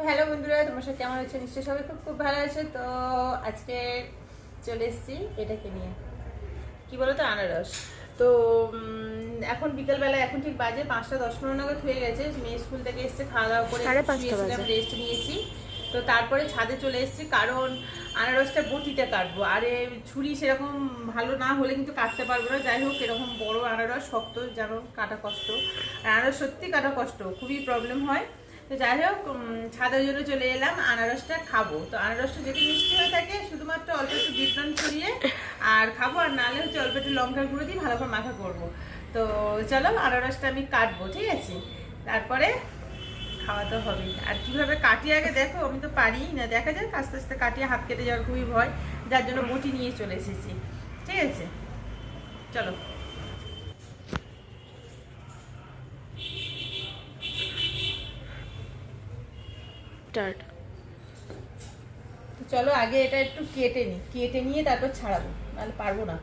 তো হ্যালো বন্ধুরা তোমার সাথে কেমন আছে? নিশ্চয়ই সবাই খুব খুব ভালো আছে। তো আজকে চলে এসেছি এটাকে নিয়ে। কি বলো তো আনারস। তো এখন বিকেলবেলা এখন ঠিক বাজে পাঁচটা দশ পনেরো নাগাদ হয়ে গেছে। মেয়ে স্কুল থেকে এসছে খাওয়া দাওয়া করে। রেস্ট নিয়েছি। তো তারপরে ছাদে চলে এসেছি কারণ আনারসটা বটিতে কাটবো। আর এই ছুরি সেরকম ভালো না হলে কিন্তু কাটতে পারব না। যাই হোক এরকম বড় আনারস শক্ত যেন কাটা কষ্ট। আর আনারস সত্যি কাটা কষ্ট খুবই প্রবলেম হয়। তো যাই হোক ছাদের জন্য চলে এলাম, আনারসটা খাব। তো আনারসটা যদি মিষ্টি হয়ে থাকে, শুধুমাত্র অল্প একটু বিটন ছড়িয়ে আর খাব, আর নাহলে হচ্ছে অল্প একটু লঙ্কার গুঁড়ো দিয়ে ভালো করে মাখা করব। তো চলো, আনারসটা আমি কাটবো, ঠিক আছে? তারপরে খাওয়া তো হবে আর কীভাবে কাটি আগে দেখো, আমি তো পারি না। দেখা যাক, আস্তে আস্তে কাটিয়ে হাত কেটে যাওয়ার খুবই ভয়, যার জন্য বটি নিয়ে চলে এসেছি। ঠিক আছে? চলো। স্টার্ট। চলো আগে এটা একটু কেটে নিই। কেটে নিয়ে তারপর ছাড়াবো নাহলে পারব না।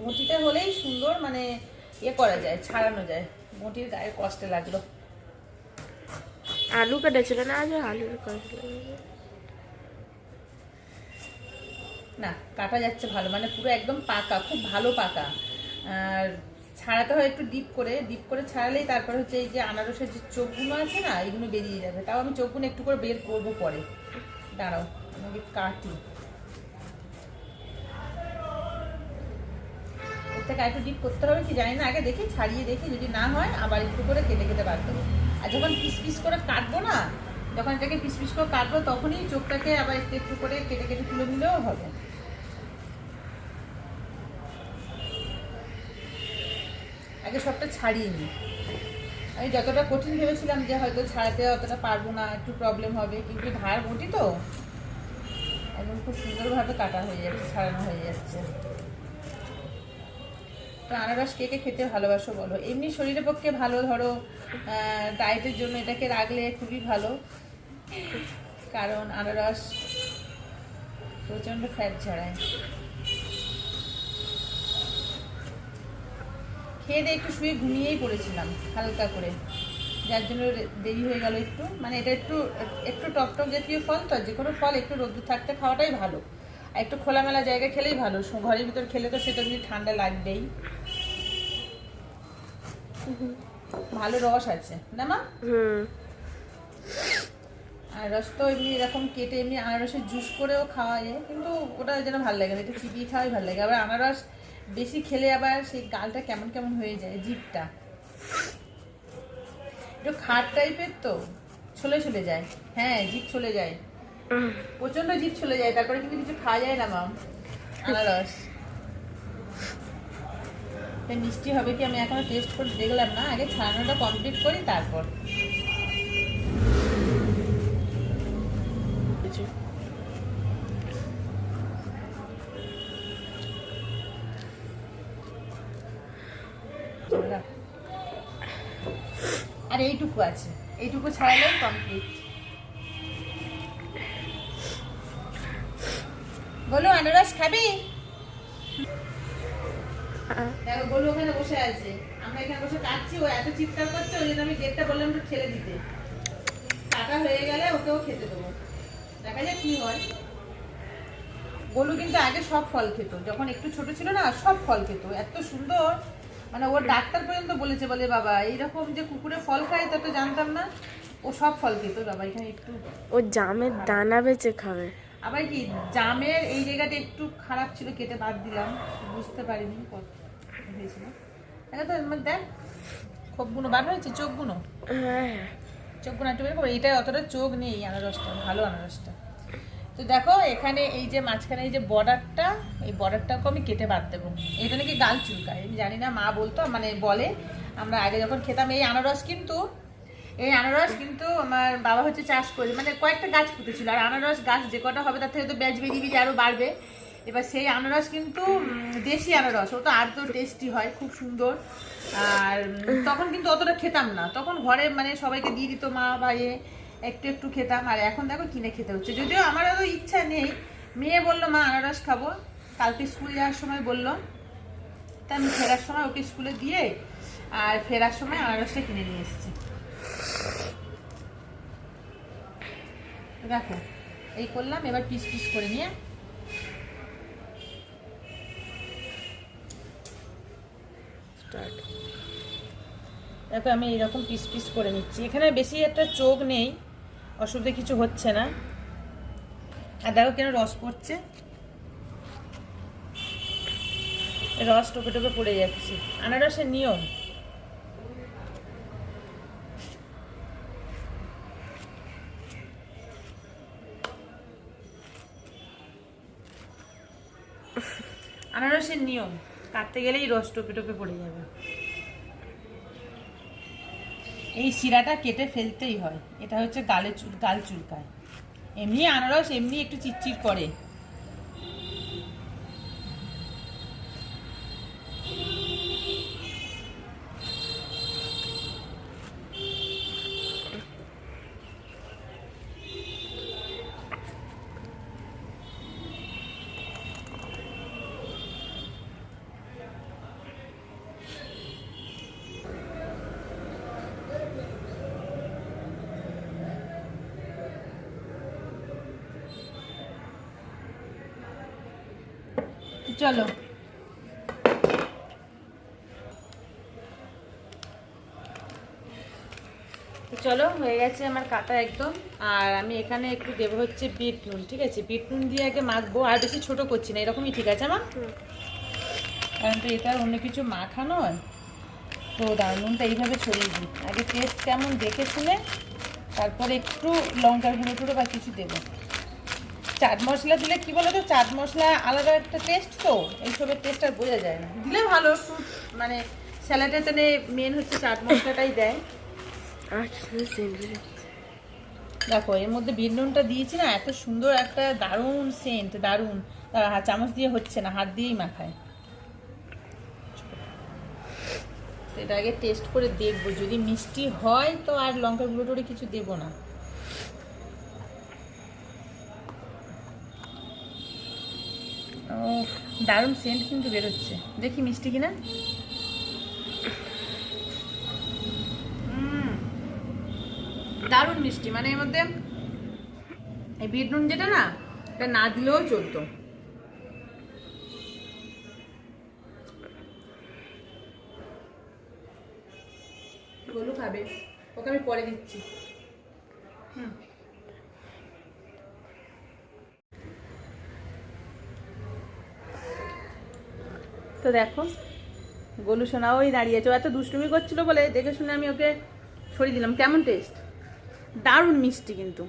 বটিটা হলেই সুন্দর মানে ইয়ে করা যায় ছাড়ানো যায়। বটির গায়ে কষ্টে লাগল। আলু কেটেছিল না আজ? আলুর কাটলো না কাটা যাচ্ছে ভালো মানে পুরো একদম পাকা খুব ভালো পাকা। আর ছাড়াতে হয় একটু ডিপ করে ডিপ করে ছাড়ালেই তারপর হচ্ছে এই যে আনারসের যে চোখগুলো আছে না, এগুলো বেরিয়ে যাবে। তাও আমি চোখগুলো একটু করে বের করব পরে। দাঁড়াও আমাকে কাটি। থেকে একটু ডিপ করতে হবে কি জানি না, আগে দেখি, ছাড়িয়ে দেখি, যদি না হয় আবার একটু করে কেটে কেটে বার আর যখন পিস পিস করে কাটবো না, যখন এটাকে পিস পিস করে কাটবো, তখনই চোখটাকে আবার একটু করে কেটে কেটে তুলে নিলেও হবে। আগে সবটা ছাড়িয়ে নিই। আমি যতটা কঠিন ভেবেছিলাম যে হয়তো ছাড়াতে অতটা পারব না, একটু প্রবলেম হবে, কিন্তু ধার বটি তো। একদম খুব সুন্দরভাবে কাটা হয়ে যাচ্ছে, ছাড়ানো হয়ে যাচ্ছে। তো আনারস কে কে খেতে ভালোবাসো বলো? এমনি শরীরের পক্ষে ভালো, ধরো ডায়েটের জন্য এটাকে রাখলে খুবই ভালো। কারণ আনারস প্রচণ্ড ফ্যাট ঝরায় খেয়ে দিয়ে একটু শুয়ে ঘুমিয়েই পড়েছিলাম হালকা করে। যার জন্য দেরি হয়ে গেল একটু। মানে এটা একটু একটু টক টক জাতীয় ফল তো যে কোনো ফল একটু রোদ্দুর থাকতে খাওয়াটাই ভালো। আর একটু খোলামেলা জায়গায় খেলেই ভালো। ঘরের ভিতর খেলে তো সেটা যদি ঠান্ডা লাগবেই। ভালো রস আছে না মা? হুম। আর রস তো এমনি এরকম কেটে এমনি আনারসের জুস করেও খাওয়া যায় কিন্তু ওটা যেন ভালো লাগে না। এটা চিবিয়ে খাওয়াই ভালো লাগে। আবার আনারস বেশি খেলে আবার সেই গালটা কেমন কেমন হয়ে যায়, জিভটা। একটু খাট টাইপের তো, ছলে ছলে যায়। হ্যাঁ জিভ চলে যায়। প্রচণ্ড জিভ চলে যায়, তারপরে কিন্তু কিছু খাওয়া যায় না, মাম। আনারস। মিষ্টি হবে কি, আমি এখনও টেস্ট করে দেখলাম না, আগে ছাড়ানোটা কমপ্লিট করি, তারপর। আর এইটুকু আছে। এইটুকু ছাড়ালে কমপ্লিট বলো, আনারস খাবি? দেখো, বলু ওখানে বসে আছে। আমরা এখানে বসে কাটছি ও এত চিৎকার করছে, ওই জন্য আমি গেটটা বললাম একটু ঠেলে দিতে। কাটা হয়ে গেলে ওকেও খেতে দেবো। দেখা যাক কি হয়। গোলু কিন্তু আগে সব ফল খেত। যখন একটু ছোট ছিল না, সব ফল খেত। এত সুন্দর। মানে ওর ডাক্তার পর্যন্ত বলেছে বলে বাবা এইরকম যে কুকুরে ফল খায় তা তো জানতাম না। ও সব ফল খেত বাবা এখানে একটু ও জামের দানা বেচে খাবে। আবার কি জামের এই জায়গাটা একটু খারাপ ছিল কেটে বাদ দিলাম বুঝতে পারিনি কত হয়েছিল। দেখা তো মধ্যে দেখ খোপগুলো বার হয়েছে চোখগুলো হ্যাঁ। চোখগুলো একটু বের অতটা চোখ নেই আনারসটা ভালো আনারসটা। তো দেখো, এখানে এই যে মাঝখানে এই যে বর্ডারটা, এই বর্ডারটাকে আমি কেটে বাদ দেবো। এটা নাকি গাল চুলকায়, আমি জানি না, মা বলতো মানে বলে। আমরা আগে যখন খেতাম, এই আনারস কিন্তু, এই আনারস কিন্তু আমার বাবা হচ্ছে চাষ করে মানে কয়েকটা গাছ পুঁতেছিল আর আনারস গাছ যে কটা হবে তার থেকে তো ব্যাচ বেরিয়ে বেরিয়ে আরও বাড়বে। এবার সেই আনারস কিন্তু দেশি আনারস ও তো আর তো টেস্টি হয়, খুব সুন্দর। আর তখন কিন্তু অতটা খেতাম না। তখন ঘরে মানে সবাইকে দিয়ে দিত মা, ভাইয়ে। একটু একটু খেতাম আর এখন দেখো কিনে খেতে হচ্ছে। যদিও আমার অত ইচ্ছা নেই। মেয়ে বলল মা আনারস খাব। কালকে স্কুল যাওয়ার সময় বলল তা আমি ফেরার সময় ওকে স্কুলে দিয়ে আর ফেরার সময় আনারসটা কিনে নিয়ে এসেছি। দেখো এই করলাম এবার পিস পিস করে নিয়ে স্টার্ট। দেখো আমি এরকম পিস পিস করে নিচ্ছি। এখানে বেশি একটা চোখ নেই। অসুবিধা কিছু হচ্ছে না। আর দেখো কেন রস পড়ছে? রস টোপে টোপে পড়ে যাচ্ছে। আনারসের নিয়ম। আনারসের নিয়ম, কাটতে গেলেই রস টোপে টোপে পড়ে যাবে। এই শিরাটা কেটে ফেলতেই হয়। এটা হচ্ছে গালে চুল গাল চুলকায়। এমনি আনারস এমনি একটু চিটচিট করে। চলো। চলো হয়ে গেছে আমার কাটা একদম। আর আমি এখানে একটু দেবো হচ্ছে বিট নুন ঠিক আছে? বিট নুন দিয়ে আগে মাখবো আর বেশি ছোট করছি না এরকমই ঠিক আছে আমার কারণ তো এটা অন্য কিছু মাখা নয়। তো দার নুনটা এইভাবে ছড়িয়ে দিই। আগে টেস্ট কেমন দেখে শুনে তারপরে একটু লঙ্কার গুঁড়ো টুড়ো বা কিছু দেবো। চাট মশলা দিলে কি বলো তো চাট মশলা আলাদা একটা টেস্ট তো এইসবের টেস্ট আর বোঝা যায় না। দিলে ভালো মানে স্যালাডের তেনে মেন হচ্ছে চাট মশলাটাই দেয়। দেখো এর মধ্যে বিট নুনটা দিয়েছি না এত সুন্দর একটা দারুণ সেন্ট দারুণ। হাত চামচ দিয়ে হচ্ছে না হাত দিয়েই মাখায়। এটা আগে টেস্ট করে দেখব যদি মিষ্টি হয় তো আর লঙ্কা গুঁড়ো টুড়ো কিছু দেবো না। ও, দারুণ সেন্ট কিন্তু বেরোচ্ছে। দেখি মিষ্টি কিনা? দারুণ মিষ্টি। মানে এর মধ্যে এই বিট নুন যেটা না, এটা না দিলেও চলতো। গোলু খাবে। ওকে আমি পরে দিচ্ছি। তো দেখো গোলু সোনা ওই দাঁড়িয়েছে ও এত দুষ্টুমি করছিল বলে দেখে শুনে আমি ওকে সরিয়ে দিলাম। কেমন টেস্ট দারুণ মিষ্টি কিন্তু।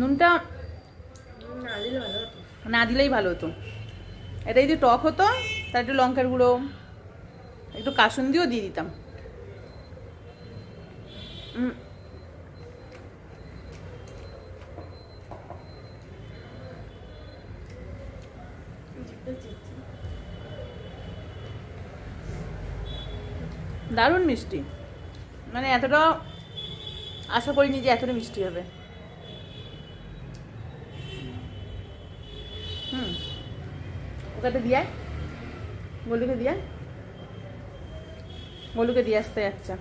নুনটা না দিলেই ভালো হতো। এটা যদি টক হতো তার একটু লঙ্কার গুঁড়ো একটু কাসুন্দিও দিয়ে দিতাম। উম, দারুণ মিষ্টি। মানে এতটা আশা করিনি যে এতটা মিষ্টি হবে। হুম। ওকে দিয়ে গলুকে দিয়ে গলুকে দিয়ে আসতে যাচ্ছে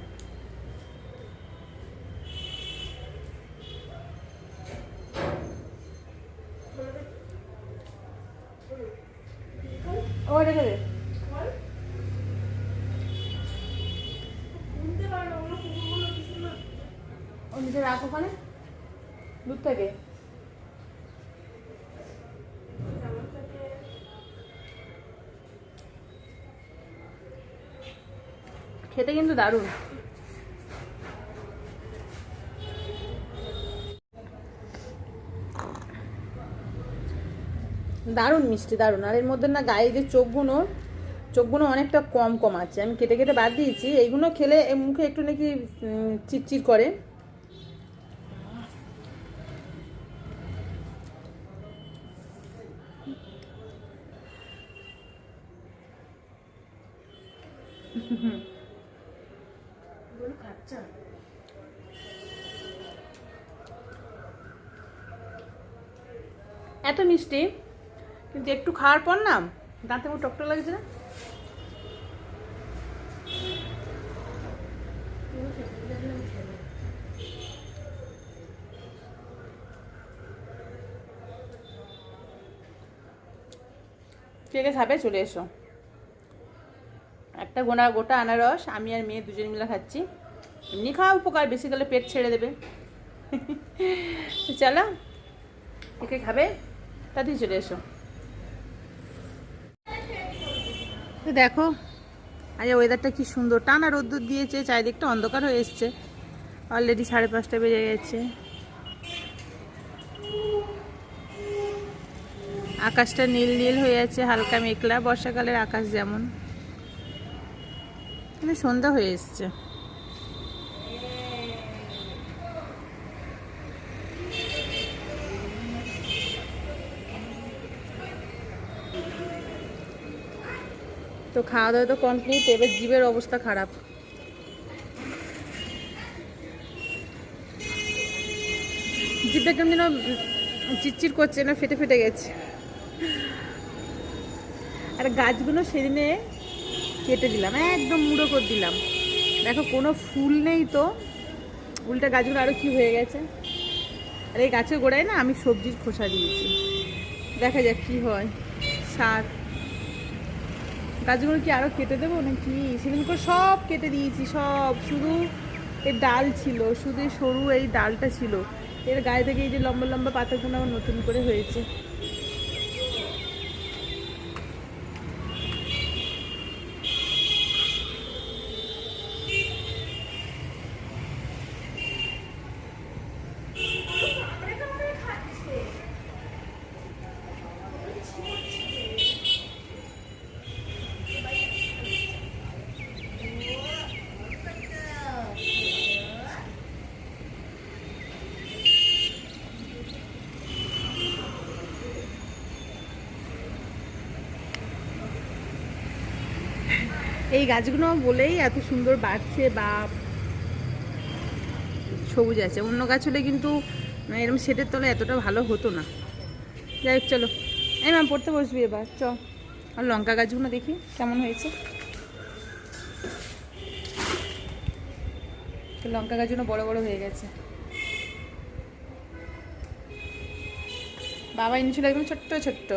নিচে রাখ ওখানে? থেকে? খেতে কিন্তু দারুণ। দারুণ মিষ্টি, দারুণ। আর এর মধ্যে না গায়ে যে চোখগুলো চোখগুলো অনেকটা কম কম আছে। আমি কেটে কেটে বাদ দিয়েছি। এইগুলো খেলে মুখে একটু নাকি চিটচিট করে। এত মিষ্টি? কিন্তু একটু খাওয়ার পর না, দাঁতে আমার টকটক লাগছে না। কে খাবে? চলে এসো। একটা গোনা, গোটা আনারস, আমি আর মেয়ে দুজন মিলে খাচ্ছি। এমনি খাওয়া উপকার বেশি গেলে পেট ছেড়ে দেবে। চলো, একে খাবে, তাতেই চলে এসো। তো দেখো আজ ওয়েদারটা কি সুন্দর। টানা রোদ্দুর দিয়েছে, চারিদিকটা অন্ধকার হয়ে এসছে। অলরেডি সাড়ে পাঁচটা বেজে গেছে। আকাশটা নীল নীল হয়ে আছে, হালকা মেঘলা। বর্ষাকালের আকাশ যেমন। কিন্তু সন্ধ্যা হয়ে এসছে। তো খাওয়া দাওয়া তো কমপ্লিট এবার জীবের অবস্থা খারাপ। জিভটা কেমন যেন চিটচিট করছে না, ফেটে ফেটে গেছে। আর গাছগুলো সেদিনে কেটে দিলাম, একদম মুড়ো করে দিলাম। দেখো, কোনো ফুল নেই তো। উল্টা গাছগুলো আরও কি হয়ে গেছে? আর, এই গাছের গোড়ায় না আমি সবজির খোসা দিয়েছি। দেখা যাক কি হয়। সার। গাছগুলো কি আরও কেটে দেবো নাকি? সেদিন করে সব কেটে দিয়েছি, সব। শুধু এর ডাল ছিল, শুধু এই সরু এই ডালটা ছিল। এর গায়ে থেকে এই যে লম্বা লম্বা পাতাগুলো আমার নতুন করে হয়েছে। এই গাছগুলো বলেই এত সুন্দর বাড়ছে বা সবুজ আছে। অন্য গাছ হলে কিন্তু এরকম সেটের তলে এতটা ভালো হতো না। যাই হোক, চলো। এই ম্যাম পড়তে বসবি এবার। চ। আর লঙ্কা গাছগুলো দেখি, কেমন হয়েছে? লঙ্কা গাছগুলো বড় বড় হয়ে গেছে। বাবা এনেছিল একদম ছোট্ট ছোট্ট।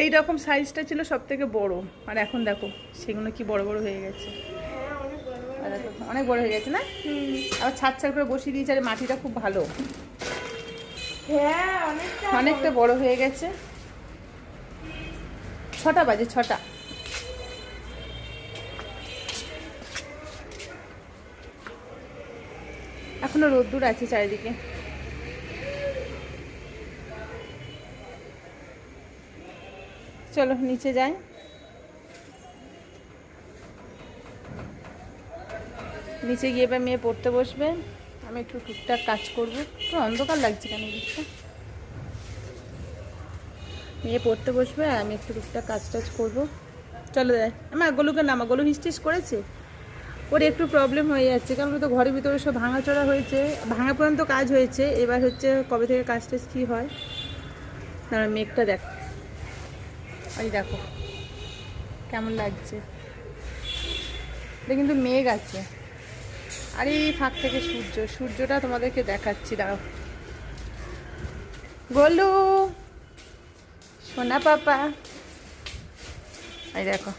এই রকম সাইজটা ছিল সব থেকে বড়। আর এখন দেখো সেগুলো কি বড় বড় হয়ে গেছে। অনেক বড় হয়ে গেছে না? আবার ছাদ ছাদ করে বসিয়ে দিয়েছে আর মাটিটা খুব ভালো। হ্যাঁ অনেকটা অনেকটা বড় হয়ে গেছে। ছটা বাজে ছটা। এখনও রোদ্দুর আছে চারিদিকে। চলো নিচে যাই। নিচে গিয়ে এবার মেয়ে পড়তে বসবে। আমি একটু টুকটাক কাজ করব। পুরো অন্ধকার লাগছে কেন দিকটা মেয়ে পড়তে বসবে আর আমি একটু টুকটাক কাজ টাজ করব। চলো দেয় আমার গোলুকে নামা। গোলু হিস্টিস করেছে? ওর একটু প্রবলেম হয়ে যাচ্ছে। কারণ তো ঘরের ভিতরে সব ভাঙাচোরা হয়েছে। ভাঙা পর্যন্ত কাজ হয়েছে। এবার হচ্ছে কবে থেকে কাজ টাজ কী হয়? না মেঘটা দেখ। ওই দেখো, কেমন লাগছে। এটা কিন্তু মেঘ আছে। আর, এই ফাঁক থেকে সূর্য, সূর্যটা তোমাদেরকে দেখাচ্ছি, দাঁড়াও। গোলু, সোনা পাপা। এই দেখো।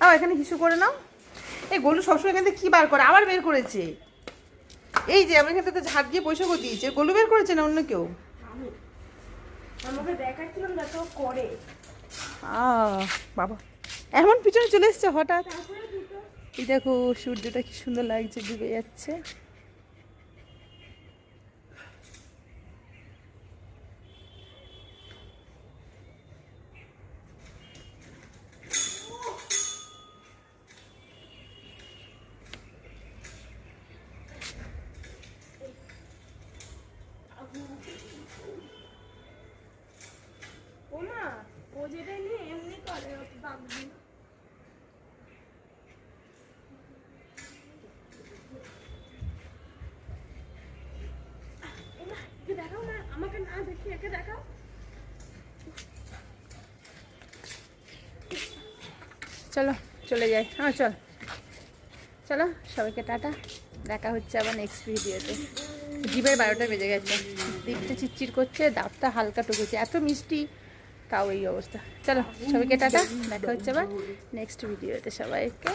আও এখানে কিছু করে নাও। এই গোলু সবসময় এখান থেকে কী বার করে? আবার বের করেছে। এই যে আমার এখান থেকে ঝাঁক দিয়ে পয়সা করে দিয়েছে। গোলু বের করেছে না অন্য কেউ? আমি। আমাকে দেখাচ্ছিলাম দেখো করে। বাবা। এমন পিছনে চলে এসছে হঠাৎ। এই দেখো সূর্যটা কি সুন্দর লাগছে ডুবে যাচ্ছে। আমাকে না একে দেখাও। চলো, চলে যাই। হ্যাঁ চল। চলো, সবাইকে টাটা। দেখা হচ্ছে আবার নেক্সট ভিডিওতে জিভের বারোটা বেজে গেছে। দীপটা চিচির করছে, দাঁতটা হালকা টুকেছে। এত মিষ্টি, তাও এই অবস্থা। চলো, সবাইকে টাটা। দেখা হচ্ছে আবার নেক্সট ভিডিওতে সবাইকে।